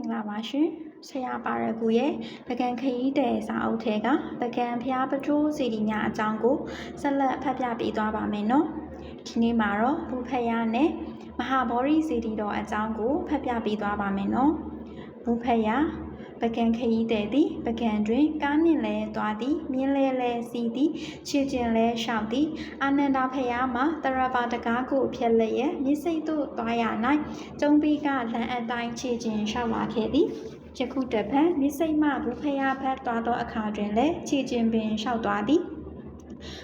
င်္ဂလာပါရှင်ဆရာပါရဂူရဲ့ပကံခရီးတဲ့စာအုပ်ထဲကပကံဖျားပထိုးစီဒီများအကြောင်းကိုဆက်လက်ဖတ်ပြပေးသွားပါမယ်နော်ဒီနေ့မှာတော့ဘူဖယားနဲ့မဟာဗောဓိစီဒီတော်အကြောင်းကိုဖတ်ပြပေးသွားပါမယ်နော်ဘူဖယား ပကံခရီးတဲ့သည်ပကံတွင်ကားနှင့်လဲသွားသည်မြင်းလဲလဲစီသည်ခြေကျင်လဲလျှောက်သည်အာနန္ဒဖယားမှာတရပါတကားကိုဖြက်လျက်မြစ်စိတ်သို့သွားရ၌ကျုံပီကလမ်းအတိုင်းခြေကျင်လျှောက်လာခဲ့သည်ယခုတဖန်မြစ်စိတ်မှဘူဖယားဖက်သွားသောအခါတွင်လည်းခြေကျင်ပင်လျှောက်သွားသည်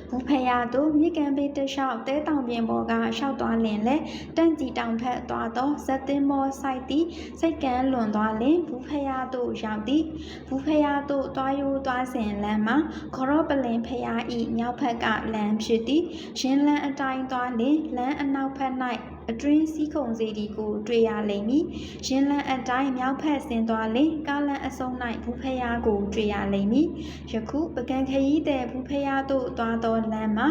ဘူဖယားတို့မြေကံပေတလျှောက်တဲတောင်ပြင်ပေါ်ကလျှောက်သွားလင်လဲတန့်ကြီးတောင်ဖက်သွားသောဇက်တင်မောဆိုင်သည်စိတ်ကန်းလွန်သွားလင်ဘူဖယားတို့ရောက်သည်ဘူဖယားတို့သွားရိုးသွားစဉ်လမ်းမှာခေါရောပလင်ဖယားဤမြောက်ဖက်ကလမ်းဖြစ်သည်ရင်းလန်းအတိုင်းသွားလင်လမ်းအနောက်ဖက်၌ အတွင်းစည်းခုံစီဒီကိုတွေ့ရလိမ့်မည်။ရင်းလန်းအတိုင်းမြောက်ဖက်ဆင်းသွားလင်ကားလန်းအစုံ၌ဘူးဖယားကိုတွေ့ရလိမ့်မည်။ယခုပကံခရီးတဲ့ဘူးဖယားတို့သွားသောလမ်းမှာ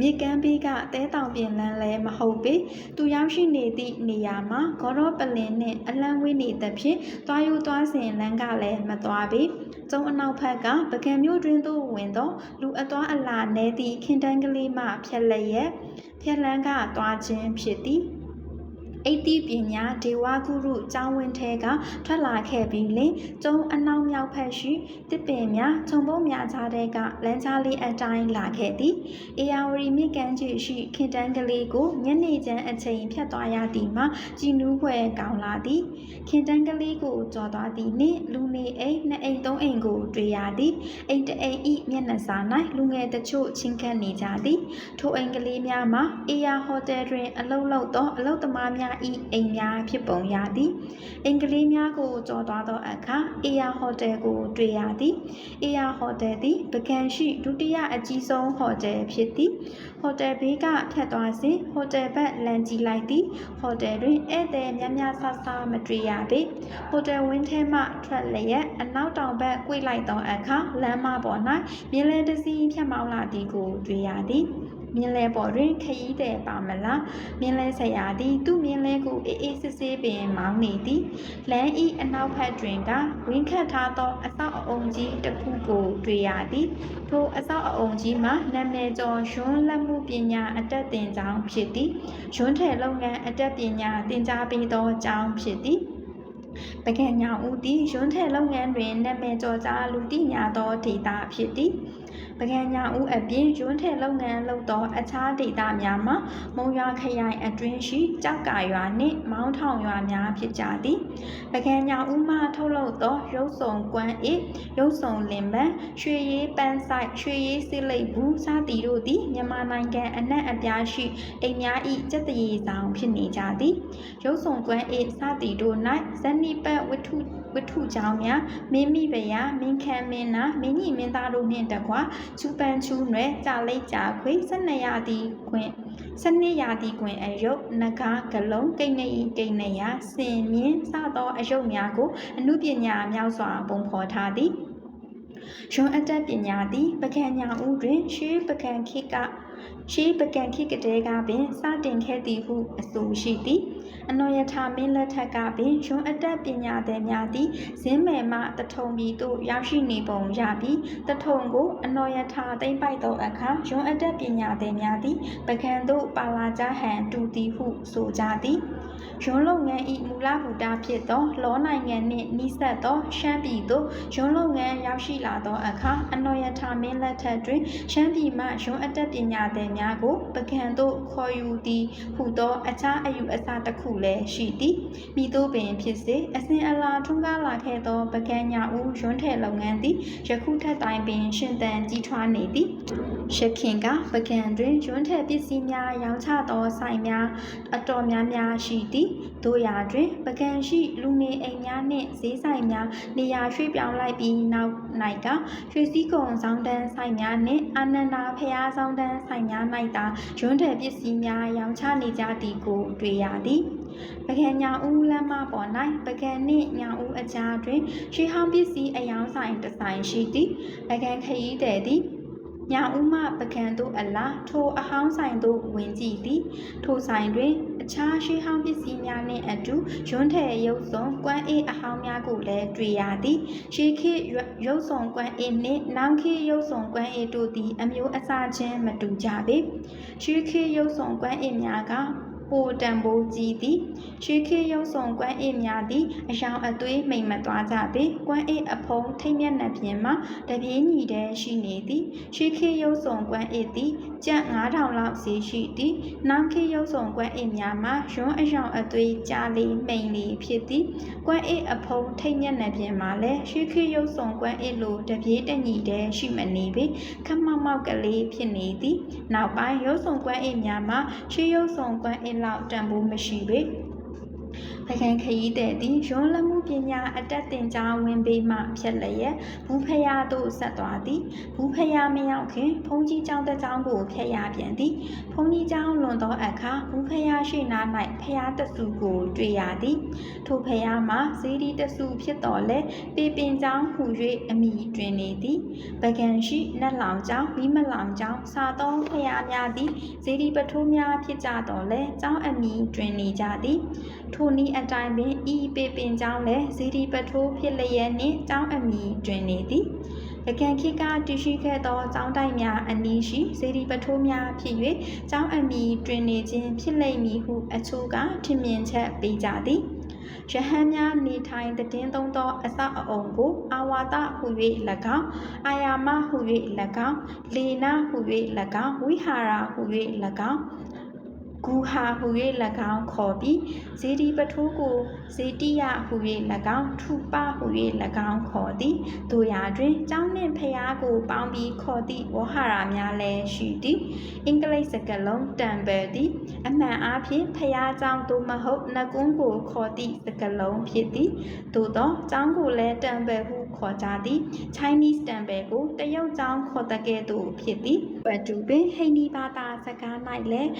မြေကမ်းဘေးကတဲတောင်ပြင်လန်းလည်းမဟုတ်ပေသူရောက်ရှိနေသည့်နေရာမှာဂေါရောပလင်နှင့်အလံဝေးနေသဖြင့်သွားယူသွားစဉ်လမ်းကလည်းမသွားပေကျုံအနောက်ဘက်ကပကံမျိုးတွင်သို့ဝင်သောလူအသွားအလာနေသည့်ခင်တန်းကလေးမှဖြက်လျက် ဖြက်လန်းကသွားခြင်းဖြစ်သည် အိတိပညာဒေဝဂုရုကျောင်းဝင်းထဲကထွက်လာခဲ့ပြီးလင်ကျုံအနောက်မြောက်ဖက်ရှိတစ်ပင်များခြုံပုံးများကြားတဲ့ကလမ်းကြားလေးအတိုင်းလာခဲ့သည်အေယာဝရီမြစ်ကမ်းခြေရှိခင်တန်းကလေးကိုညနေချမ်းအချိန်ဖြတ်သွားရသည်မှာကြည်နူးဖွယ်ကောင်းလာသည်ခင်တန်းကလေးကိုကြော်သွားသည်နှင့်လူနေအိမ်နှစ်အိမ်သုံးအိမ်ကိုတွေ့ရသည်အိမ်တအိမ်ဤမျက်နှာစာ၌လူငယ်တချို့ချင်းကပ်နေကြသည်ထိုအိမ်ကလေးများမှာအေယာဟိုတယ်တွင်အလုပ်လုပ်သောအလုပ်သမားများဤအိမ်များဖြစ်ပုံရသည်အိမ်ကလေးများကိုကြော်သွားသောအခါအေယာဟိုတယ်ကိုတွေ့ရသည်အေယာဟိုတယ်သည်ပကံရှိဒုတိယအကြီးဆုံးဟိုတယ်ဖြစ်သည်ဟိုတယ်ဘေးကဖြတ်သွားစဉ်ဟိုတယ်ဘက်လမ်းကြည့်လိုက်သည်ဟိုတယ်တွင်ဧည့်သည်များများဆဆမတွေ့ရပေဟိုတယ်ဝင်းထဲမှထွက်လျက်အနောက်တောင်ဘက်ကွေ့လိုက်သောအခါလမ်းမပေါ်၌မြင်းလဲတစ်စီးဖြတ်မောင်းလာသည်ကိုတွေ့ရသည် မြင်းလဲပေါ်တွင်ခရီးသည်ပါမလားမြင်းလဲဆရာသည်သူ့မြင်းလဲကိုအေးအေးဆေးဆေးပင်မောင်းနေသည်လမ်းဤအနောက်ဘက်တွင်ကဝင်းခတ်ထားသောအဆောက်အအုံကြီးတစ်ခုကိုတွေ့ရသည်ထိုအဆောက်အအုံကြီးမှာနာမည်ကျော်ရွှန်းလက်မှုပညာအတက်တင်ကျောင်းဖြစ်သည်ရွှန်းထဲလုပ်ငန်းအတက်ပညာသင်ကြားပေးသောကျောင်းဖြစ်သည်ပကံညာဦးသည်ရွန်းထဲလုပ်ငန်းတွင်နာမည်ကျော်ကြားလူသိများသောဒေတာဖြစ်သည် ပကံညာဦးအပြင်ရွန်းထဲလုပ်ငန်းလုပ်သောအခြားဒေတာများမှာမုံရွာခရိုင်အတွင်းရှိကြောက်ကာရွာနှင့်မောင်းထောင်ရွာများဖြစ်ကြသည်ပကံညာဦးမှထုတ်လုပ်သောရုပ်စုံကွမ်း၏ရုပ်စုံလင်ပန်းရွှေရည်ပန်းဆိုင်ရွှေရည်စစ်လိပ်ဘူးစသည်တို့သည်မြန်မာနိုင်ငံအနှံ့အပြားရှိအိမ်များ၏စက်တရေဆောင်ဖြစ်နေကြသည်ရုပ်စုံကွမ်း၏စသည်တို့၌ဇနိပတ်ဝတ္ထုဝတ္ထုကြောင့်များမင်းမိဖရာမင်းခံမင်းနာမင်းကြီးမင်းသားတို့နှင့်တကွာချူပန်ချူနွယ်ကြာလိတ်ကြာခွေ၁၂ရာသီခွင်စနစ်ရာသီခွင်အယုတ်နဂါဂလုံးကိနေဤကိနေယစင်မြင်းစသောအယုတ်များကိုအမှုပညာမြောက်စွာပုံဖော်ထားသည်ရွန်အတက်ပညာသည်ပကံညာဦးတွင်ရှေးပကံခိကရှေးပကံခိကတဲကပင်စတင်ခဲ့သည်ဟုအဆိုရှိသည် အနောယထာမင်းလက်ထက်ကပင်ရွန်အတက်ပညာသည်များသည်ဇင်းမယ်မှတထုံပြည်သို့ရောက်ရှိနေပုံရပြီးတထုံကိုအနောယထာသိမ့်ပိုက်သောအခါရွန်အတက်ပညာသည်များသည်ပကံသို့ပါလာကြဟန်တူသည်ဟုဆိုကြသည် ရွန်လုပ်ငန်း၏မူလဘူတာဖြစ်သောလောနိုင်ငံနှင့်နှိစက်သောရှမ်းပြည်သို့ရွန်လုပ်ငန်းရောက်ရှိလာသောအခါအနောယထာမင်းလက်ထက်တွင်ရှမ်းပြည်မှရွန်အတက်ပညာသည်များကိုပကံသို့ခေါ်ယူသည်ဟုသောအခြားအယူအဆတစ်ခုလည်းရှိသည်မိသို့ပင်ဖြစ်စေအစဉ်အလာထွန်းကားလာခဲ့သောပကံညာဦးရွန်းထဲလုပ်ငန်းသည်ယခုထက်တိုင်ပင်ရှင်သန်ကြီးထွားနေသည်ရှခင်ကပကံတွင်ရွန်းထဲပစ္စည်းများရောင်းချသောဆိုင်များအတော်များများရှိသည်တို့ရာတွင်ပကံရှိလူနေအိမ်များနှင့်ဈေးဆိုင်များနေရာရွှေ့ပြောင်းလိုက်ပြီးနောက်၌ကရွှေစည်းကုံဆောင်တန်းဆိုင်များနှင့်အာနန္ဒာဖျားဆောင်တန်းဆိုင်များ၌သာရွန်းထဲပစ္စည်းများရောင်းချနေကြသည်ကိုတွေ့ရသည်ပကံညာဦးလမ်းမပေါ်၌ပကံနှင့်ညာဦးအကြားတွင်ရွှေဟောင်းပစ္စည်းအယောင်းဆိုင်တစ်ဆိုင်ရှိသည်ပကံခရီးသည်သည် ညဦးမပကံတို့အလားထိုအဟောင်းဆိုင်သို့ဝင်ကြည့်သည်ထိုဆိုင်တွင်အခြားရှိဟောင်းပစ္စည်းများနှင့်အတူရွန်းထည်ရုပ်စုံကွမ်းအေးအဟောင်းများကိုလည်းတွေ့ရသည်ရှေးခေတ်ရုပ်စုံကွမ်းအေးနှင့်နောက်ခေတ်ရုပ်စုံကွမ်းအေးတို့သည် အမျိုးအစားချင်းမတူကြပေရှေးခေတ်ရုပ်စုံကွမ်းအေးများက ပိုတံပိုးကြီးသည်ရှေးခေတ်ရုပ်ဆောင်ကွမ်းအိများသည်အယောင်အသွေးမိန်မသွားကြပေကွမ်းအိအဖုံးထိတ်မျက်နှာပြင်မှာတပြေးညီတည်းရှိနေသည်ရှေးခေတ်ရုပ်ဆောင်ကွမ်းအိသည်ကျပ်9000လောက်စီရှိသည်နောက်ခေတ်ရုပ်ဆောင်ကွမ်းအိများမှာရွန်းအယောင်အသွေးကြားလေးမိန်လေးဖြစ်သည်ကွမ်းအိအဖုံးထိတ်မျက်နှာပြင်မှာလည်းရှေးခေတ်ရုပ်ဆောင်ကွမ်းအိလိုတပြေးတညီတည်းရှိမနေပေခမောက်မောက်ကလေးဖြစ်နေသည်နောက်ပိုင်းရုပ်ဆောင်ကွမ်းအိများမှာရှေးရုပ်ဆောင်ကွမ်းအိလောက်တန်ဖိုးမရှိပေ ပကံခရီးတဲ့သည်ရွန်းလမှုပညာအတက်တင်ကြားဝင်ပေးမှဖြစ်လျက်ဘူးဖရာသို့ဆက်သွားသည်ဘူးဖရာမရောက်ခင်ဘုန်းကြီးကျောင်းတစ်ကျောင်းကိုဖျက်ရပြန်သည်ဘုန်းကြီးကျောင်းလွန်သောအခါဘူးဖရာရှိနာ၌ဖရာတဆူကိုတွေ့ရသည်ထိုဖရာမှာဇေဒီတဆူဖြစ်တော်လဲပေပင်ကျောင်းဟူ၍အမိတွင်နေသည်ပကံရှိနက်လောင်ကျောင်းမိမလောင်ကျောင်းစာသောဖရာများသည်ဇေဒီပထိုးများဖြစ်ကြတော်လဲကျောင်းအမိတွင်နေကြသည်ထိုနည်းအတိုင်းပင်ဤပေပင်ကျောင်းလည်းဇီဒီပထိုးဖြစ်လျက်နှင့်ကျောင်းအမည်တွင်နေသည်ရကန်ခိကတရှိခဲ့သောကျောင်းတိုက်များအနီးရှိဇီဒီပထိုးများဖြစ်၍ကျောင်းအမည်တွင်နေခြင်းဖြစ်လိမ့်မည်ဟုအချို့ကထင်မြင်ချက်ပေးကြသည်ရဟန်းများနေထိုင်တည်င်းသုံးသောအစအအုံကိုအာဝါဒဟု၍၎င်းအာယာမဟု၍၎င်းလေနာဟု၍၎င်းဝိဟာရဟု၍၎င်း ဂူဟာဟူ၍၎င်းခေါ်ပြီးဇေဒီပထိုးကိုဇေတိယဟူ၍၎င်းထူပဟူ၍၎င်းခေါ်သည်တို့ရာတွင်ကျောင်းနှင့်ဖျားကိုပေါင်းပြီးခေါ်သည့်ဝဟရာများလည်းရှိသည်အင်္ဂလိပ်စကားလုံးတမ်ဘယ်သည်အမှန်အားဖြင့်ဖျားကျောင်းသို့မဟုတ်နကွန်းကိုခေါ်သည့်စကားလုံးဖြစ်သည်သို့သောကျောင်းကိုလည်းတမ်ဘယ်ဟုခေါ်ကြသည် Chinese temple ကိုတရုတ်ကျောင်းခေါ်တဲ့ကဲ့သို့ဖြစ်သည်ပတူပင်ဟိန္ဒီဘာသာစကား၌လည်း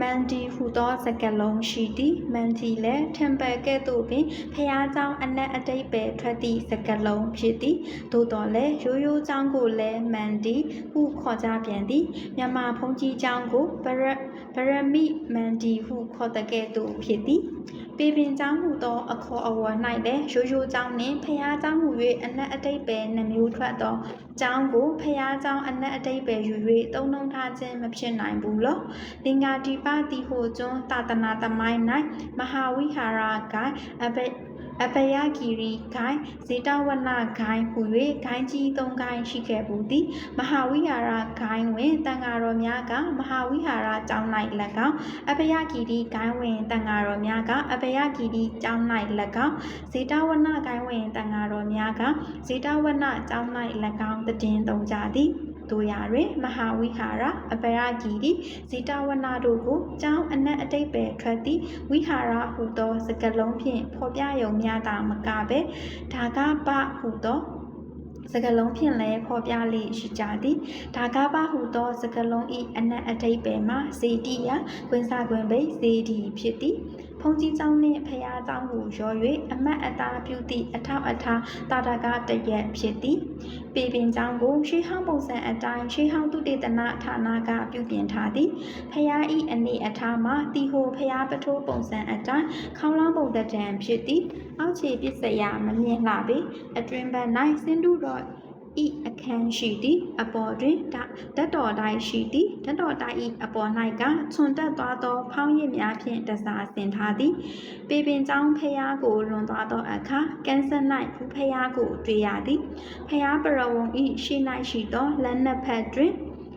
မန်ဒီဟူသောစကားလုံးရှိသည်မန်ဒီလည်း temple ကဲ့သို့ပင်ဖျားเจ้าအနက်အတိတ်ပဲထွက်သည့်စကားလုံးဖြစ်သည်သို့တော်လည်းရိုးရိုးเจ้าကိုလည်းမန်ဒီဟုခေါ်ကြပြန်သည်မြန်မာဘုန်းကြီးเจ้าကိုဗရဗရမိမန်ဒီဟုခေါ်တဲ့ကဲ့သို့ဖြစ်သည် ပေပင်ကြောင့်မူသောအခေါ်အဝေါ်၌လည်းရိုးရိုးကြောင်းနှင့်ဖျားကြောင်းမူ၍အနက်အတိတ်ပဲနှမျိုးထွက်သောကြောင်းကိုဖျားကြောင်းအနက်အတိတ်ပဲယူ၍သုံးနှုံထားခြင်းမဖြစ်နိုင်ဘူးလို့လင်္ကာဒီပတိဟိုကျွန်းသာသနာသမိုင်း၌မဟာဝိဟာရဂိုင်အဘိ အပယဂီရီဂိုင်းဇေတဝနဂိုင်းဟူ၍ဂိုင်းကြီး၃ဂိုင်းရှိခဲ့ဘူးသည်မဟာဝိဟာရဂိုင်းဝင်တန်ဃာတော်များကမဟာဝိဟာရကျောင်း၌၎င်းအပယဂီရီဂိုင်းဝင်တန်ဃာတော်များကအပယဂီရီကျောင်း၌၎င်းဇေတဝနဂိုင်းဝင်တန်ဃာတော်များကဇေတဝနကျောင်း၌၎င်းတည်င်းသုံးကြသည် တို့ရာတွင်မဟာဝိဟာရအပရဂီတိဇီတဝနာတို့ကိုကျောင်းအနက်အတိတ်ပဲထွက်သည့်ဝိဟာရဟုသောစကလုံးဖြင့်ဖော်ပြယုံများသာမကပဲဒါကပဟုသောစကလုံးဖြင့်လည်းဖော်ပြလေရှိကြသည်ဒါကပဟုသောစကလုံးဤအနက်အတိတ်ပဲမှာဇေတိယကွင်းစာကွင်းပိဇေဒီဖြစ်သည် ဖုန်ကြီးကျောင်းနှင့်ဖရာကျောင်းကိုရော၍အမတ်အသားပြုသည့်အထောက်အထားတာတာကတရက်ဖြစ်သည်ပေပင်ကျောင်းကိုရှေးဟောင်းပုံစံအတိုင်းရှေးဟောင်းတုတေသနဌာနကပြုပြင်ထားသည်ဖရာဤအနေအထားမှာတီဟိုဖရာပထိုးပုံစံအတိုင်းခေါင်းလောင်းပုံတံဖြစ်သည်အောက်ခြေပစ္စယမမြင်လှပေအတွင်ဘက်၌စင်တုတော် ဤအခန်းရှိသည်အပေါ်တွင်ဓာတ်တော်တိုင်းရှိသည်ဓာတ်တော်တိုင်းဤအပေါ်၌ကခြုံတက်သွားသော ဖောင်းရည်များဖြင့်တစားဆင်ထားသည်ပေပင်ကျောင်းဖျားကိုလွန်သွားသောအခါကန်ဆယ်၌ဖျားကိုတွေ့ရသည်ဖျားပရဝုံဤရှိ၌ရှိသောလက်နှစ်ဖက်တွင်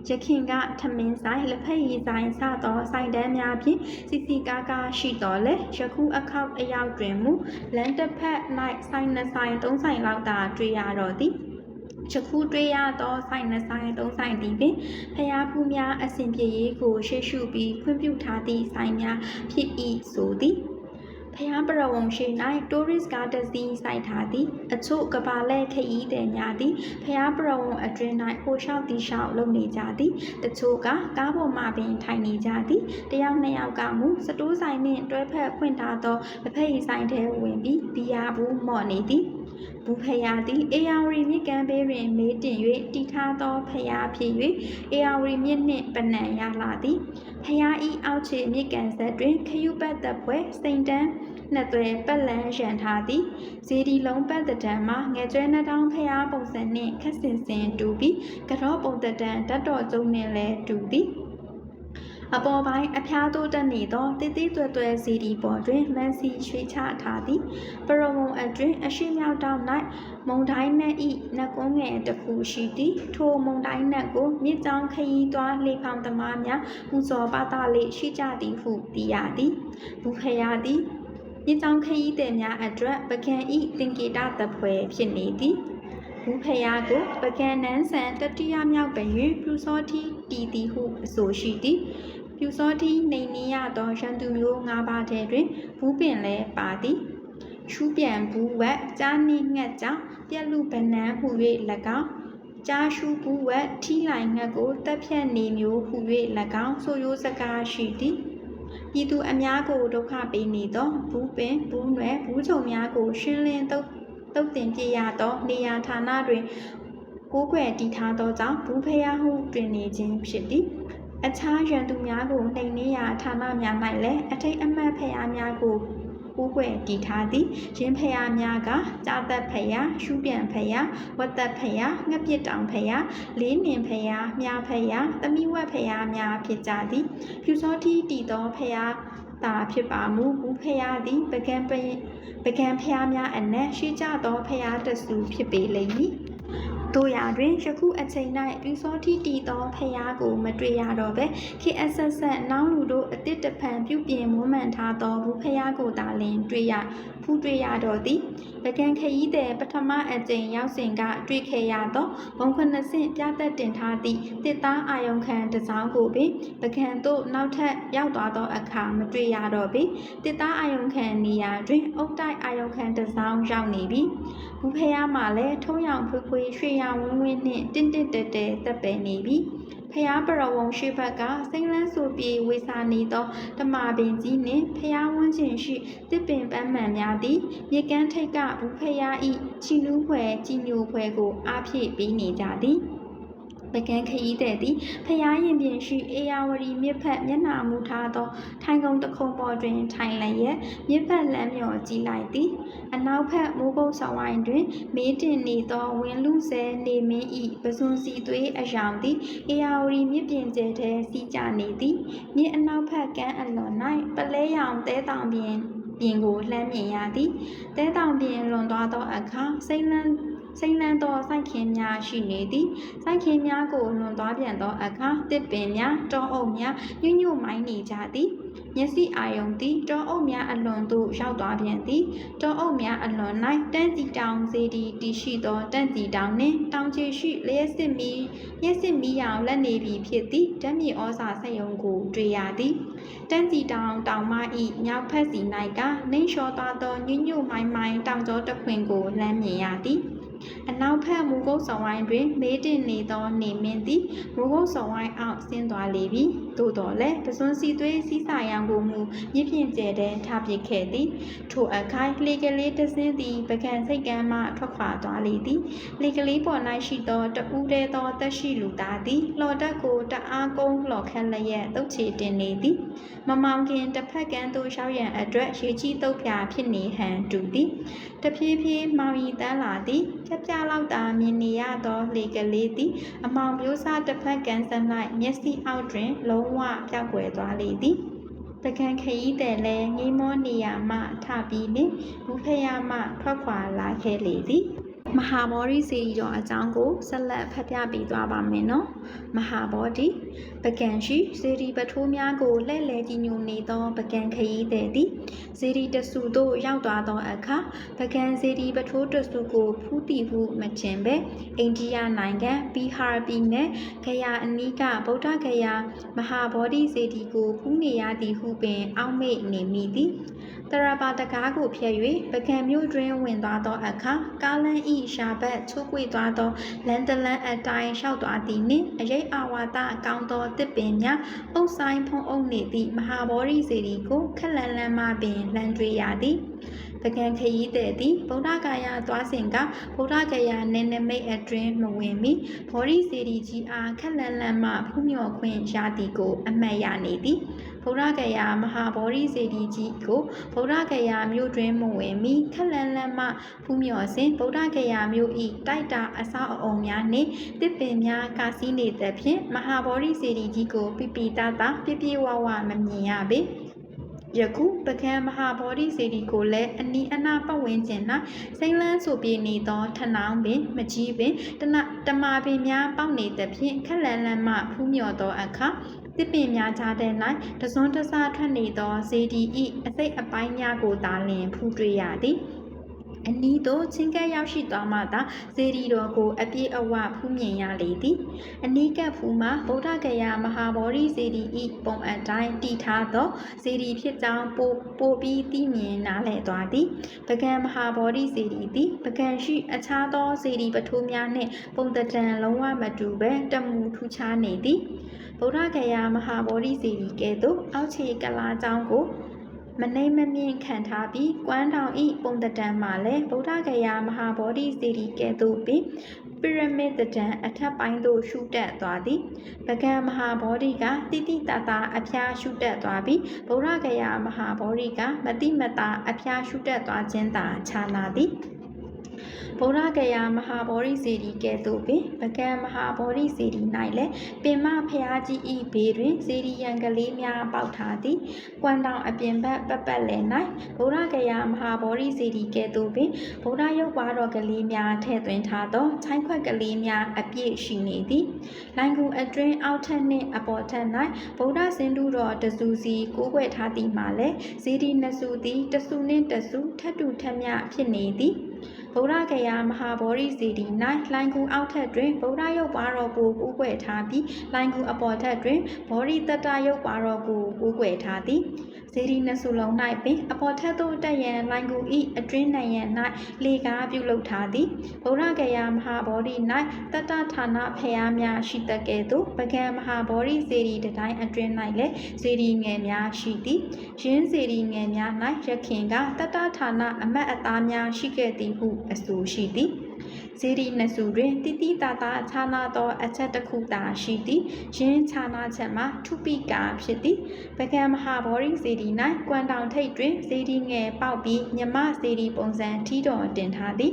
ရခင်ကထမင်းဆိုင်လက်ဖက်ရည်ဆိုင်စသောဆိုင်တန်းများဖြင့်စီစီကားကားရှိတော်လဲယခုအခောက်အရောက်တွင်မူလန်တစ်ဖက်၌ဆိုင်နှစ်ဆိုင်သုံးဆိုင်လောက်သာတွေ့ရတော့သည် ယခုတွေ့ရသောဆိုင်နှစ်ဆိုင်သုံးဆိုင်သည်ပင်ဖျားဖူးများအစဉ်ပြေရေးကိုရှေ့ရှုပြီးဖွင့်ပြထားသည့်ဆိုင်များဖြစ်၏ဆိုသည်ဖျားပရဝုံရှိ၌တိုရစ်ကားတစ်စီးစိုက်ထားသည်အချို့ကဘာလဲခရီးသည်များသည်ဖျားပရဝုံအတွင်း၌ဟိုလျှောက်တီလျှောက်လုပ်နေကြသည်တချို့ကကားပေါ်မှပင်ထိုင်နေကြသည်တယောက်နှစ်ယောက်ကမူစတိုးဆိုင်နှင့်တွဲဖက်ဖွင့်ထားသောလက်ဖက်ရည်ဆိုင်ထဲဝင်ပြီးဘီယာဘူးမော့နေသည်ဖ ဘူဖရာသည်အေယာဝရီမြစ်ကမ်းဘေးတွင် မေးတင်၍တည်ထားသောဖရာဖြစ်၍အေယာဝရီမြစ်နှင့်ပနံရလာသည်ဖရာဤအောက်ခြေမြစ်ကန်ဆက်တွင်ခရုပတ်သက်ပွဲစိန်တန်းနှစ်သွဲပတ်လန်းရန်ထားသည်ဇေဒီလုံးပတ်တံတန်မှာငယ်ကျွဲနှထောင်းဖရာပုံစံနှင့်ခက်စင်စင်တူပြီးကတော့ပုံတံတန်ဓာတ်တော်ကျုံနှင့်လည်းတူသည် အပေါ်ပိုင်းအဖျားတိုးတက်နေသောတိတိတွဲတွဲစီဒီပေါ်တွင်မန်စီရွှေချထားသည်ပရဝုံအတွင်အရှိမြောက်တောင်၌မုံတိုင်းနှက်ဤနက်ကုန်းငယ်တစ်ခုရှိသည်ထိုမုံတိုင်းနှက်ကိုမြစ်ကြောင်းခရီးသွားလေဖောင်သမားများပူဇော်ပါတာလေးရှိကြသည်ဟုသိရသည်ဘူခရာသည်မြစ်ကြောင်းခရီးသည်များအတွက်ပကံဤသင်္ကေတသပွဲဖြစ်နေသည်ဘူဖယားကိုပကံနန်းဆန်တတိယမြောက်ပင်တွင်ပြူစောတိတီတီဟုအဆိုရှိသည် ပြူစောတိနေနီရသောရန်သူမျိုး၅ပါးထဲတွင်ဘူးပင်လည်းပါသည်ချူးပြန်ဘူးဝက်ကြားနှင်းငှက်ကြောင့်ပြက်လူဗနန်းဟု၍၎င်းကြားရှူဘူးဝက်ထီလိုက်ငှက်ကိုတက်ဖြတ်နေမျိုးဟု၍၎င်းဆိုရိုးစကားရှိသည်ပြည်သူအများကိုဒုက္ခပေးနေသောဘူးပင်ဘူးနွယ်ဘူးချုံများကို ရှင်းလင်းတုတ်တုတ်တင်ပြရသောနေရာဌာနတွင်ကိုးကွယ်တည်ထားသောကြောင့်ဘူးဖယားဟုတွင်နေခြင်းဖြစ်သည် အခြားရန်သူများကိုနှိမ်နင်းရာဌာနများ၌လည်းအထိတ်အမှတ်ဖယားများကိုကိုးကွယ်တည်ထားသည်ရင်းဖယားများကကြာသက်ဖယားရှုပြန်ဖယားဝတ်သက်ဖယားငှက်ပြစ်တောင်ဖယားလေးနင်ဖယားမြားဖယားသမီးဝက်ဖယားများဖြစ်ကြသည်ဖြူစောတိတည်သောဖယားတာဖြစ်ပါမူဘူးဖယားသည်ပကံပင်ပကံဖျားများအနက်ရှိကြသောဖျားတဆူဖြစ်ပေလိမ့်မည် တို့ရာတွင်ယခုအချိန်၌ပြူစောတိတီသောဖျားကိုမတွေ့ရတော့ပဲခေအဆက်ဆက်နောင်လူတို့အတစ်တဖန်ပြုပြင်မွမ်းမံထားသောဘူးဖျားကိုသာလင်တွေ့ရဖူးတွေ့ရတော့သည်ပကံခရီးတဲ့ပထမအကြိမ်ရောက်စဉ်ကတွေ့ခဲ့ရသောဘုံခုနှစ်ဆင့်ပြသက်တင်ထားသည့်တစ်သားအာယုံခံတစ်စောင်းကိုပင်ပကံသို့နောက်ထပ်ရောက်သွားသောအခါမတွေ့ရတော့ပေတစ်သားအာယုံခံနေရာတွင်အုတ်တိုက်အာယုံခံတစ်စောင်းရောက်နေပြီ ဘူးဖျားမှလည်းထုံးရောင်ဖွေးဖွေးရွှေရောင်ဝင်းဝင်းနှင့်တင့်တင့်တဲတဲတက်ပယ်နေပြီဖျားပရဝုံရှိဘက်ကစိန်လန်းဆူပြေဝေစာနေသောဓမ္မပင်ကြီးနှင့်ဖျားဝန်းကျင်ရှိတစ်ပင်ပန်းမှန်များသည်မြေကမ်းထိပ်ကဘူးဖျားဤချီနူးဖွယ်ကြီးညိုဖွယ်ကိုအားဖြည့်ပေးနေကြသည် ပကံခရီးတဲ့သည်ဖျားရင်ပြင်ရှိအေယာဝတီမြစ်ဖက်မျက်နှာမူထားသော ထိုင်ကုန်တစ်ခုံပေါ်တွင် ထိုင်လျက်မြစ်ဖက်လမ်းမြော်ကြည့်လိုက်သည်အနောက်ဖက်မိုးကုတ်ဆောင်ဝိုင်းတွင် မေးတင်နေသောဝင်းလူဆဲနေမင်းဤပစွန်စီသွေးအယောင်သည်အေယာဝတီမြစ်ပြင်ကျဲထဲစီးကြနေသည်မြစ်အနောက်ဖက်ကမ်းအလွန်၌ပလဲရောင်တဲတောင်ပြင်ပြင်ကိုလှမ်းမြင်ရသည်တဲတောင်ပြင်လွန်သွားသောအခါစိတ်လန်း စိန်လန်းသောစိုက်ခင်းများရှိနေသည်စိုက်ခင်းများကိုလွန်သွားပြန်သောအခါတစ်ပင်များတောအုပ်များညှို့ညို့မိုင်းနေကြသည်မျက်စိအာယုံသည်တောအုပ်များအလွန်သို့ရောက်သွားပြန်သည်တောအုပ်များအလွန်၌တန်းစီတောင်စေတီတည်ရှိသောတန်းစီတောင်နှင့်တောင်ချေရှိလျက်စစ်မီလျက်စစ်မီရောင်လက်နေပြီဖြစ်သည့်ဓာတ်မြေဩဇာဆက်ယုံကိုတွေ့ရသည်တန်းစီတောင်တောင်မဤမြောက်ဖက်စီ၌ကနှိမ့်လျှောသွားသောညှို့ညို့မိုင်းမိုင်းတောင်ကျောတစ်ခွင်ကိုလှမ်းမြင်ရသည် အနောက်ဖက်မူကုတ်ဆောင်ဝိုင်းတွင်မေးတင်နေသောနေမင်းသည်မူကုတ်ဆောင်ဝိုင်းအောက်ဆင်းသွားလေပြီသို့တော်လည်းပစွန်စီသွေးစီးစာရန်ကိုမူမြစ်ဖြင့်ကျဲတဲ့ထားပစ်ခဲ့သည်ထိုအခိုင်လေကလေးတစ်စင်းသည်ပကံစိတ်ကမ်းမှထွက်ခွာသွားလေသည်လေကလေးပေါ်၌ရှိသောတဦးတည်းသောတက်ရှိလူသားသည်လှော်တက်ကိုတအားကုန်းလှော်ခတ်လျက်တုတ်ချေတင်နေသည်မမောင်ခင်တစ်ဖက်ကန်းသို့ရှောက်ရန်အတွက်ရေကြီးတုတ်ပြဖြစ်နေဟန်တူသည် တဖြည်းဖြည်းမောင်ရီတန်းလာသည်ပြပြလောက်သာမြင်နေရသောလေကလေးသည်အမောင်မျိုးစားတစ်ဖက်ကန်ဆန်၌မျက်စိအောက်တွင် လုံးဝပျောက်ကွယ်သွားလေသည်ပကံခရီးတဲ့လဲငိမောနေရာမှထပြီးလင်ဘူးဖရမှထွက်ခွာလာခဲ့လေသည် မဟာဗောဓိစေတီတော်အကြောင်းကိုဆက်လက်ဖတ်ပြပေးသွားပါမယ်နော်မဟာဗောဓိပကံရှိစေတီပထိုးများကိုလှည့်လည်ကြည်ညိုနေသောပကံခရီးတဲ့သည်စေတီတဆူသို့ရောက်သွားသောအခါပကံစေတီပထိုးတဆူကိုဖူးတီဟုမချင်ပဲအိန္ဒိယနိုင်ငံဘီဟာပြည်နယ်ခရာအနီးကဗုဒ္ဓဂယာမဟာဗောဓိစေတီကိုဖူးနေရသည်ဟုပင်အောက်မေ့နေမိသည် တရပါတကားကိုဖျက်၍ပကံမြို့တွင်ဝင်သွားသောအခါကားလန်းဤရှာဘက်ချိုးကွေသွားသောလန်တလန်အတိုင်းလျှောက်သွားသည်နှင့်အရေးအာဝါဒကောင်းသောတစ်ပင်များအုပ်ဆိုင်ဖုံးအုပ်နေသည့်မဟာဗောဓိစေတီကိုခက်လန်လန်မှပင်လှမ်းတွေ့ရသည် ပကံခရီးတဲ့သည်ဗုဒ္ဓဂါယာသွားစဉ်ကဗုဒ္ဓဂယာနယ်နမိတ်အတွင်းမဝင်မီဘောဓိစေတီကြီးအားခက်လန်လန်မှဖူးမြော်ခွင့်ရသည်ကို အမှတ်ရနေသည်ဗုဒ္ဓဂယာမဟာဗောဓိစေတီကြီးကိုဗုဒ္ဓဂယာမြို့တွင်မဝင်မီခက်လန်လန်မှဖူးမြော်စဉ်ဗုဒ္ဓဂယာမြို့၏တိုက်တာအဆောက်အအုံများနှင့်တစ်ပင်များကာစီးနေသဖြင့်မဟာဗောဓိစေတီကြီးကို ပြပြတတပြပြဝဝမမြင်ရပေ ယခုပကံမဟာဗောဓိစေတီကိုလည်းအနီးအနားပတ်ဝန်းကျင်၌စိမ့်လန်းဆိုပြေနေသောထနောင်းပင်မကြီးပင်တနတမာပင်များပေါက်နေသဖြင့်ခက်လန်လန်မှဖူးမြော်သောအခါတစ်ပင်များကြားတဲ့၌တစွန်းတစထွက်နေသောဇေဒီဤအစိတ်အပိုင်းများကိုသာလျှင်ဖူးတွေ့ရသည် အနီးသို့ချင်းကပ်ရောက်ရှိသွားမှသာဇေဒီတော်ကိုအပြည့်အဝဖူးမြင်ရလေသည်အနီးကပ်ဖူးမှာဗုဒ္ဓဂယာမဟာဗောဓိဇေဒီဤပုံအတိုင်းတည်ထားသောဇေဒီဖြစ်ကြောင်းပို့ပို့ပြီးသိမြင်နားလည်သွားသည်ပကံမဟာဗောဓိဇေဒီသည်ပကံရှိအခြားသောဇေဒီပထိုးများနှင့်ပုံတတန်လုံးဝမတူဘဲတမူထူးခြားနေသည်ဗုဒ္ဓဂယာမဟာဗောဓိဇေဒီကဲ့သို့အောက်ခြေကလာကြောင်းကို မနှိမ့်မမြင့်ခံထားပြီးကွမ်းတောင်ဤပုံတတန်မှလည်းဗုဒ္ဓဂယာမဟာဗောဓိစေတီကဲ့သို့ပင်ပီရမစ်တံအထက်ပိုင်းသို့ရှုတက်သွားသည်ပကံမဟာဗောဓိကတိတိတတာအဖျားရှုတက်သွားပြီးဗုဒ္ဓဂယာမဟာဗောဓိကမတိမတာအဖျားရှုတက်သွားခြင်းသာခြားနာသည် ဗုဒ္ဓဂယာမဟာဗောဓိစေတီကဲ့သို့ပင်ပကံမဟာဗောဓိစေတီ၌လည်းပင်မဖျားကြီးဤဘေးတွင်စေတီရန်ကလေးများပေါက်ထားသည်ကွမ်တောင်အပြင်ဘက်ပတ်ပတ်လည်၌ဗုဒ္ဓဂယာမဟာဗောဓိစေတီကဲ့သို့ပင်ဗုဒ္ဓရုပ်ပွားတော်ကလေးများထည့်သွင်းထားသောချိုင်းခွက်ကလေးများအပြည့်ရှိနေသည်လိုင်ကူအတွင်းအောက်ထက်နှင့်အပေါ်ထက်၌ဗုဒ္ဓစင်တုတော်တစုစီကိုးကွယ်ထားသည်မှာလည်းစေတီနှစ်စုသည်တစုနှင့်တစုထပ်တူထပ်မျှဖြစ်နေသည် ဗုဒ္ဓဂယာမဟာဗောဓိစေတီ၌လိုင်ကူအောက်ထက်တွင်ဗုဒ္ဓရုပ်ပွားတော်ကိုကိုးကွယ်ထားပြီးလိုင်ကူအပေါ်ထက်တွင်ဗောဓိတတရုပ်ပွားတော်ကိုကိုးကွယ်ထားသည် စေတီနှစ်စုလုံး၌ပင်အပေါ်ထက်သို့တက်ရန်လိုင်ကူဤအတွင်းနိုင်ရန်၌လေကားပြုလုပ်ထားသည်ဗုဒ္ဓဂယာမဟာဗောဓိ၌တတဌာနဖျားများရှိတကဲ့သို့ပကံမဟာဗောဓိစေတီတတိုင်းအတွင်း၌လည်းစေတီငယ်များရှိသည်ရင်းစေတီငယ်များ၌ရခင်ကတတဌာနအမတ်အသားများရှိခဲ့သည်ဟုအဆိုရှိသည် ဇေဒီနစုတွင်တိတိတတာခြားနာသော အချက်တစ်ခုသာရှိသည်ယင်းခြားနာချက်မှာထုပိကာဖြစ်သည်ပကံမဟာဗောဓိဇေဒီ၌ကွမ်တောင်ထိပ်တွင်ဇေဒီငယ်ပေါက်ပြီးမြမဇေဒီပုံစံထီတော်တင်ထားသည်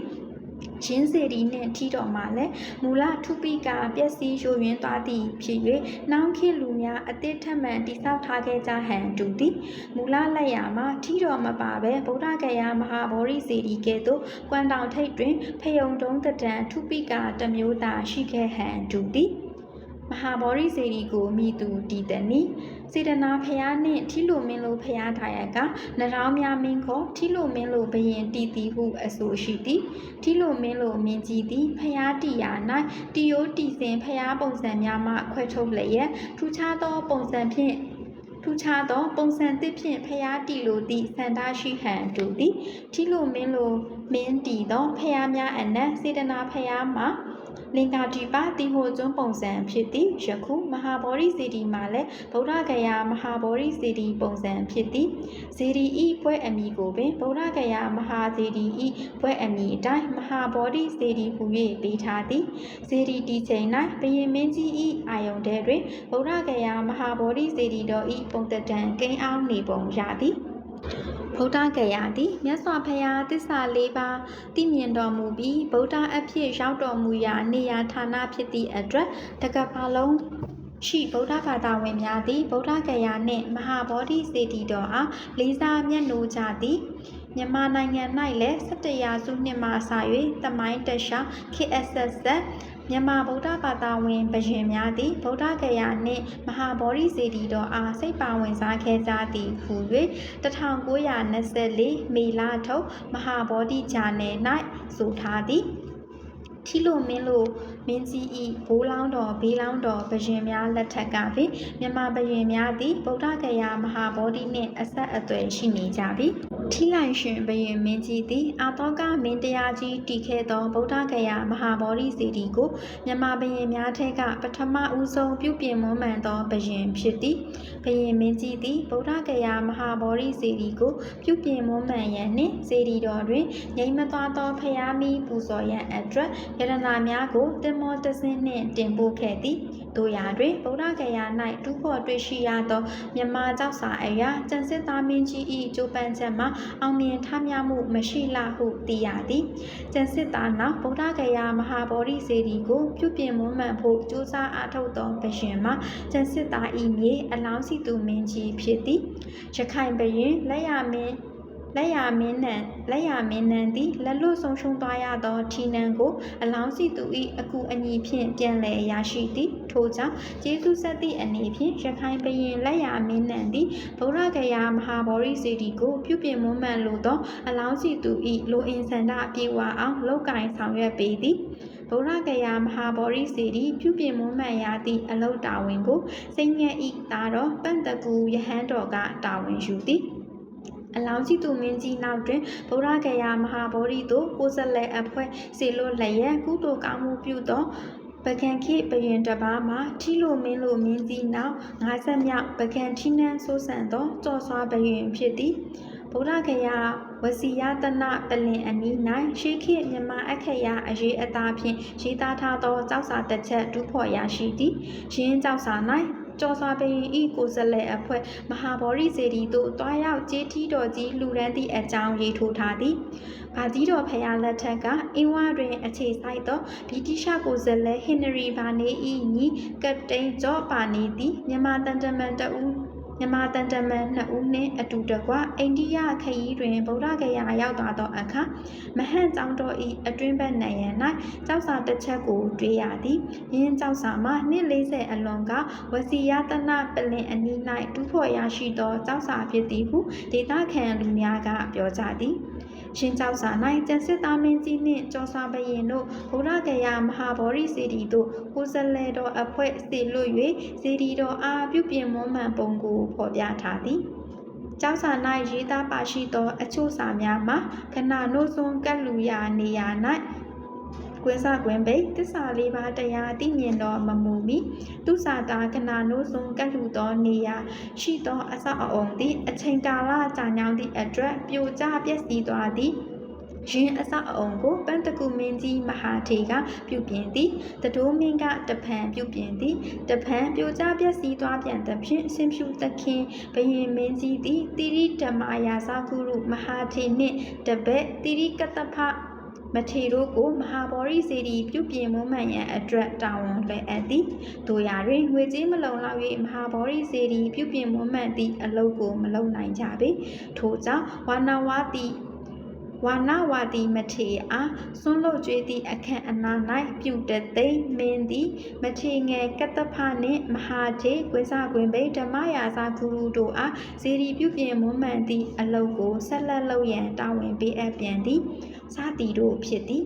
ရင်းစေဒီနှင့်ထီတော်မှလည်းမူလထုပိကာပျက်စီးယိုယွင်းသွားသည်ဖြစ်၍နောင်ခေတ်လူများအတိတ်ထမှန်တိဆောက်ထားခဲ့ကြဟန်တူသည်မူလလက်ရာမှာထီတော်မပါဘဲဗုဒ္ဓဂယာမဟာဗောဓိစေတီကဲ့သို့ကွမ်တောင်ထိပ်တွင်ဖယုံတုံးတတံထုပိကာတစ်မျိုးသာရှိခဲ့ဟန်တူသည်မဟာဗောဓိစေတီကိုမိသူတည်တည်နီ စေတနာဖျားနှင့်ထီလိုမင်းလိုဖျားထားရကနရောင်းများမင်းခေါ်ထီလိုမင်းလိုဘယင်တည်တည်ဟုအဆိုရှိသည်ထီလိုမင်းလိုမြင်ကြည့်သည်ဖျားတီယာ၌တီယိုတီစင်ဖျားပုံစံများမှခွဲထုတ်လျက်ထူးခြားသောပုံစံဖြင့်ထူးခြားသောပုံစံသစ်ဖြင့်ဖျားတီလိုသည့်စန္ဒရှိဟန်တူသည်ထီလိုမင်းလိုမင်းတီသောဖျားများအနက်စေတနာဖျားမှာ လင်္ကာဒီပါတိဟိုကျွန်းပုံစံဖြစ်သည်ယခုမဟာဗောဓိစေတီမှာလည်းဗုဒ္ဓဂယာမဟာဗောဓိစေတီပုံစံဖြစ်သည်စေတီဤပွဲအမည်ကိုပင်ဗုဒ္ဓဂယာမဟာစေတီဤပွဲအမည်အတိုင်းမဟာဗောဓိစေတီဟူ၍ပေးထားသည်စေတီတီချိန်၌ဘယင်မင်းကြီးဤအာယုန်တဲတွင်ဗုဒ္ဓဂယာမဟာဗောဓိစေတီတော်ဤပုံတတန်ကိန်းအောင်နေပုံရသည် ဗုဒ္ဓဂယာသည်မြတ်စွာဘုရားတစ္ဆာလေးပါးသိမြင်တော်မူပြီးဗုဒ္ဓအဖြစ်ရောက်တော်မူရာနေရာဌာနဖြစ်သည့်အတွက်တကဘာလုံးရှိဗုဒ္ဓဘာသာဝင်များသည်ဗုဒ္ဓဂယာနှင့်မဟာဗောဓိစေတီတော်အားလေးစားမျက်နှိုးကြသည် မြန်မာနိုင်ငံ၌လည်း17ရာစုနှစ်မှစ၍တမိုင်းတခြား KSS မြန်မာဗုဒ္ဓဘာသာဝင်ဘယင်များသည်ဗုဒ္ဓဂယာနှင့်မဟာဗောဓိစေတီတော်အားစိတ်ပါဝင်စားခဲ့ကြသည်ဟူ၍1924မေလထုတ်မဟာဗောဓိဂျာနယ်၌ဆိုထားသည် ထထီလိုမင်းလိုမင်းကြီးဤဘိုးလောင်းတော်ဘေးလောင်းတော်ဘယင်များလက်ထက်ကပင်မြန်မာဘယင်များသည်ဗုဒ္ဓဂယာမဟာဗောဓိနှင့်အဆက်အသွယ်ရှိနေကြပြီထီလိုက်ရှင်ဘယင်မင်းကြီးသည်အာတောကမင်းတရားကြီးတည်ခဲ့သောဗုဒ္ဓဂယာမဟာဗောဓိစေတီကိုမြန်မာဘယင်များထက်ကပထမဦးဆုံးပြုပြင်မွမ်းမံသောဘယင်ဖြစ်သည်ဘယင်မင်းကြီးသည်ဗုဒ္ဓဂယာမဟာဗောဓိစေတီကိုပြုပြင်မွမ်းမံရန်နှင့်စေတီတော်တွင်ငြိမ်မသွားသောဖျားမီပူဇော်ရန်အတွက်ယရနာများကိုတင်မောတစင်းနှင့်တင်ပို့ခဲ့သည်တို့ရာတွင်ဗုဒ္ဓဂယာ၌တူးဖော်တွေ့ရှိရသောမြမကြောက်စာအရာကျန်စစ်သားမင်းကြီး၏ကြိုးပမ်းချက်မှာအောင်မြင်ထမြောက်မှုမရှိလှဟုသိရသည်ကျန်စစ်သားနောက်ဗုဒ္ဓဂယာမဟာဗောဓိစေတီကိုပြုပြင်မွမ်းမံဖို့ကြိုးစားအားထုတ်သောဘရှင်မှာကျန်စစ်သား၏မြေအလောင်းစီသူမင်းကြီးဖြစ်သည်ရခိုင်ဘရင်လက်ရမင်း လက်ရမင်းနံလက်ရမင်းနံသည်လက်လွတ်ဆုံးရှုံးသွားရသောထီနံကို အလောင်းစီသူ၏အကူအညီဖြင့်ပြန်လည်ရရှိသည်ထို့ကြောင့်ကျေးဇူးဆက်သည့်အနေဖြင့်ရခိုင်ဘရင်လက်ရမင်းနံသည်ဗုဒ္ဓဂယာမဟာဗောဓိစေတီကိုပြုပြင်မွမ်းမံလိုသော အလောင်းစီသူ၏လိုအင်ဆန္ဒပြေဝအောင်လောက်ကင်ဆောင်ရွက်ပေသည်ဗုဒ္ဓဂယာမဟာဗောဓိစေတီပြုပြင်မွမ်းမံရသည့်အလုတ်တာဝန်ကိုစိတ်ငက်ဤသားတော်ပန့်တကူယဟန်တော်ကတာဝန်ယူသည် အလောင်းကြီးသူမင်းကြီးနောက်တွင်ဗုဒ္ဓဂယာမဟာဗောဓိသို့ကိုယ်ဆက်လက်အဖွဲ့စေလွတ်လျက်ကုသိုလ်ကောင်းမှုပြုသောပကံခိဘယင်တပါးမှာထီလိုမင်းလိုမင်းကြီးနောက်50မြောက်ပကံထီနန်းဆိုးဆန်သောကြော်စွာဘယင်ဖြစ်သည်ဗုဒ္ဓဂယာဝစီယတနပလင်အနီး၌ရှေးခေတ်မြမအခရာအရေးအသားဖြင့်ရေးသားထားသောကြောက်စာတစ်ချက်ဒုဖော်ရရှိသည်ရင်းကြောက်စာ၌ ကျော်စွာဘရင်ဤကိုယ်စားလှယ်အဖွဲ့မဟာဗောဓိစေတီသို့တွားရောက်ကျေးထီးတော်ကြီးလှူဒန်းသည့်အကြောင်းရေးထိုးထားသည်။ဗာကြီးတော်ဖရာလက်ထက်ကအင်းဝတွင်အခြေဆိုင်သောဗြိတိရှကိုယ်စားလှယ်ဟင်နရီဘာနေဤညီကပတိန်ဂျော့ပါနေသည်မြန်မာတန်တမန်တဦး မြန်မာတန်တမန်နှစ်ဦးနှင့်အတူတကွအိန္ဒိယခရီးတွင်ဗုဒ္ဓဂယာရောက်သွားသောအခါမဟန့်ကျောင်းတော်၏အတွင်းဘက်နံရံ၌ကျောက်စာတစ်ချက်ကိုတွေ့ရသည်။ယင်းကျောက်စာမှာနှစ်40အလွန်ကဝစီယတနပလင်အနီး၌တူးဖော်ရရှိသောကျောက်စာဖြစ်သည်ဟုဒေသခံလူများကပြောကြသည်။ ရှင်ကျောက်စာ၌ကျန်စစ်သားမင်းကြီးနှင့်ကျော်စွာဘရင်တို့ဗုဒ္ဓဂယာမဟာဗောဓိစေတီတို့ကိုယ်စလဲတော်အဖွဲ့စေလွတ်၍စေတီတော်အားပြုပြင်မွမ်းမံပုံကိုဖော်ပြထားသည်ကျောင်းစာ၌ရေးသားပါရှိသော အချို့စာများမှာခဏနိုးစွန်းကတ်လူရာနေရာ၌ ကွင်းစကွင်းပိတ်တစ္ဆာလေးပါးတရားသိမြင်တော်မမူမီသူစာတာကနာနိုးစွန်းကတ်လူသောနေရာရှိသောအဆောက်အအုံသည်အချိန်ကာလကြာညောင်းသည့်အတွက်ပြိုကျပျက်စီးသွားသည်ရင်းအစအအုံကိုပန်းတကူမင်းကြီးမဟာထေကပြုပြင်သည်တတိုးမင်းကတဖန်ပြုပြင်သည်တဖန်ပြိုကျပျက်စီးသွားပြန်သဖြင့်ဆင်ဖြူသခင်ဘယင်မင်းကြီးသည်တိရိဓမ္မာယာဇကုရုမဟာထေနှင့်တပည့်တိရိကတဖ မထေတို့ကိုမဟာဗောဓိစေတီပြုပြင်မွမ်းမံရန်အတွက်တာဝန်လွှဲအပ်သည်တို့ရာတွင်ငွေကြေးမလုံလောက်၍မဟာဗောဓိစေတီပြုပြင်မွမ်းမံသည့်အလုပ်ကိုမလုပ်နိုင်ကြပေထို့ကြောင့်ဝါနာဝတိဝါနဝတိမထေအားစွန့်လွတ်ကြွေးသည့်အခန့်အနား၌ပြုတသိမ့်မင်းသည်မထေငယ်ကတ္တဖနှင့်မဟာထေကွေစကွင်ဘိဓမ္မယာစာဂုရုတို့အားဇေဒီပြုပြင်မွမ်းမံသည့်အလုပ်ကိုဆက်လက်လုပ်ရန်တာဝန်ပေးအပ်ပြန်သည် စသည်တို့ဖြစ်သည်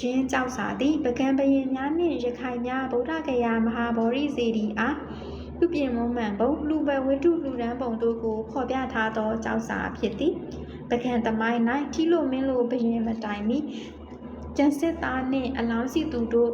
ရင်းကြောက်စာသည်ပကံပရင်များနှင့်ရခိုင်များဗုဒ္ဓဂယာမဟာဗောဓိစေတီအားပြုပြင်မွမ်းမံပုံလူပဝိတုလူရန်ပုံတို့ကိုဖော်ပြထားသောကြောက်စာဖြစ်သည်ပကံသမိုင်း၌ထီလိုမင်းလိုဘရင်မတိုင်မီကျန်စစ်သားနှင့်အလောင်းစီသူတို့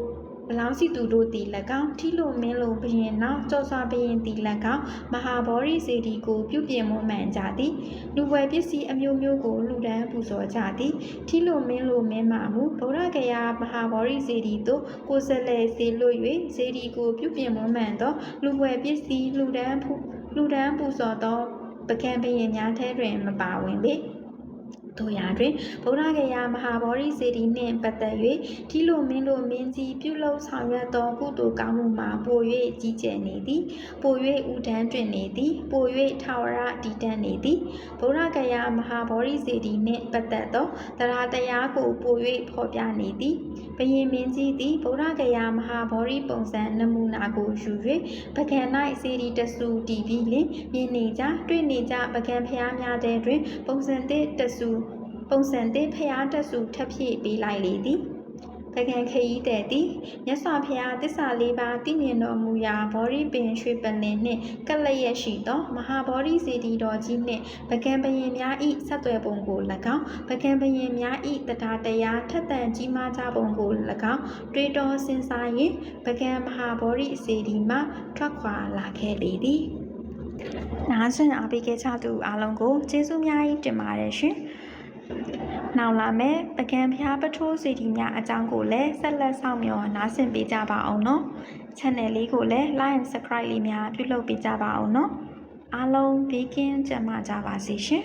အလောင်းစီသူတို့သည်၎င်းထီလိုမင်းလိုဘရင်နောက်ကြော်စွာဘရင်သည်၎င်းမဟာဗောဓိစေတီကိုပြုပြင်မွမ်းမံကြသည်လူဝယ်ပစ္စည်းအမျိုးမျိုးကိုလူဒန်းပူဇော်ကြသည်ထီလိုမင်းလိုမင်းမှမူဗုဒ္ဓဂယာမဟာဗောဓိစေတီသို့ကိုယ်စလဲစေလွတ်၍စေတီကိုပြုပြင်မွမ်းမံသောလူဝယ်ပစ္စည်းလူဒန်းလူဒန်းပူဇော်သောပကံဘရင်များထဲတွင်မပါဝင်ပေ တို့ရာတွင်ဗုဒ္ဓဂယာမဟာဗောဓိစေတီနှင့်ပတ်သက်၍ထီလိုမင်းလိုမင်းကြီးပြုလုပ်ဆောင်ရွက်သောကုသိုလ်ကောင်းမှုမှာပို၍ကြီးကျယ်နေသည်ပို၍ဥဒန်းတွင်နေသည်ပို၍ထာဝရတည်တံ့နေသည်ဗုဒ္ဓဂယာမဟာဗောဓိစေတီနှင့်ပတ်သက်သောတရားတရားကိုပို၍ဖော်ပြနေသည်ဘယင်မင်းကြီးသည်ဗုဒ္ဓဂယာမဟာဗောဓိပုံစံနမူနာကိုယူ၍ပကံ၌စေတီတဆူတည်ပြီးလင်မြင်နေကြတွေ့နေကြပကံဖျားများတဲ့တွင် ပုံစံသစ်တဆူ ပုံစံသစ်ဖျားတဆူထပ်ဖြည့်ပေးလိုက်လေသည်ပပကံခရီးတဲ့သည်မြတ်စွာဘုရားတစ္ဆာလေးပါးတည်မြင်တော်မူရာဘောဓိပင်ရွှေပလင်နှင့်ကပ်လျက်ရှိသောမဟာဘောဓိစေတီတော်ကြီးနှင့်ပကံဘယင်များ၏ဆက်သွယ်ပုံကို၎င်းပကံဘယင်များ၏တရားတရားထက်သန်ကြီးမားကြပုံကို၎င်းတွေးတောစဉ်းစားရင်ပကံမဟာဘောဓိစေတီမှထွက်ခွာလာခဲ့လေသည်နားဆင်အားပေးခဲ့ကြသူအားလုံးကိုကျေးဇူးများကြီးတင်ပါတယ်ရှင် နောက်လာမယ့်ပကံဖျားပထိုးစီတီများအကြောင်းကိုလည်းဆက်လက်ဆောင်မျှော်နားဆင်ပေးကြပါအောင်နော် channel လေးကိုလည်း like and subscribe လေးများပြုလုပ်ပေးကြပါအောင်နော်အားလုံးဘေးကင်းကြမှာကြပါစေရှင်